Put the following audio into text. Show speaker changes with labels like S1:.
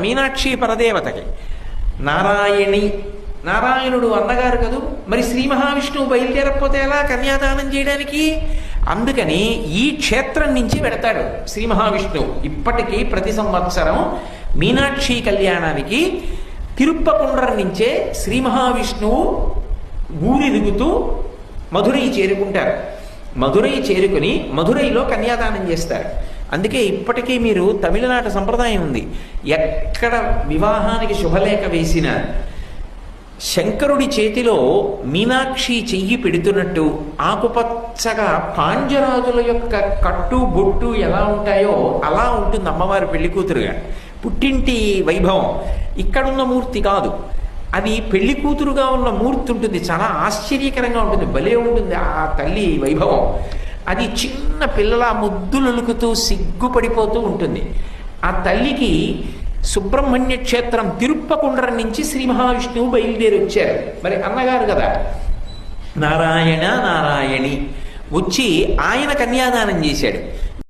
S1: మీనాక్షి పరదేవతకి. నారాయణి నారాయణుడు అన్నగారు కదూ? మరి శ్రీ మహావిష్ణువు బయలుదేరకపోతే ఎలా కన్యాదానం చేయడానికి? అందుకని ఈ క్షేత్రం నుంచి వెడతాడు శ్రీ మహావిష్ణువు. ఇప్పటికీ ప్రతి సంవత్సరం మీనాక్షి కళ్యాణానికి తిరుప్పకుండ్రం నుంచే శ్రీ మహావిష్ణువు ఊరిరుగుతూ మధురై చేరుకుంటారు. మధురై చేరుకుని మధురైలో కన్యాదానం చేస్తారు. అందుకే ఇప్పటికీ మీరు తమిళనాట సంప్రదాయం ఉంది. ఎక్కడ వివాహానికి శుభలేఖ వేసినా శంకరుడి చేతిలో మీనాక్షి చెయ్యి పెడుతున్నట్టు ఆకుపచ్చగా పాంజరాజుల యొక్క కట్టు బొట్టు ఎలా ఉంటాయో అలా ఉంటుంది అమ్మవారి పెళ్ళి కూతురుగా. పుట్టింటి వైభవం. ఇక్కడున్న మూర్తి కాదు. అది పెళ్ళి కూతురుగా ఉన్న మూర్తి ఉంటుంది. చాలా ఆశ్చర్యకరంగా ఉంటుంది. భలే ఉంటుంది ఆ తల్లి వైభవం. అది చిన్న పిల్లల ముద్దులొలుకుతూ సిగ్గుపడిపోతూ ఉంటుంది. ఆ తల్లికి సుబ్రహ్మణ్య క్షేత్రం తిరుప్పకుండ్రం నుంచి శ్రీ మహావిష్ణువు బయలుదేరి వచ్చారు. మరి అన్నగారు కదా నారాయణ నారాయణి వచ్చి ఆయన కన్యాదానం చేశాడు.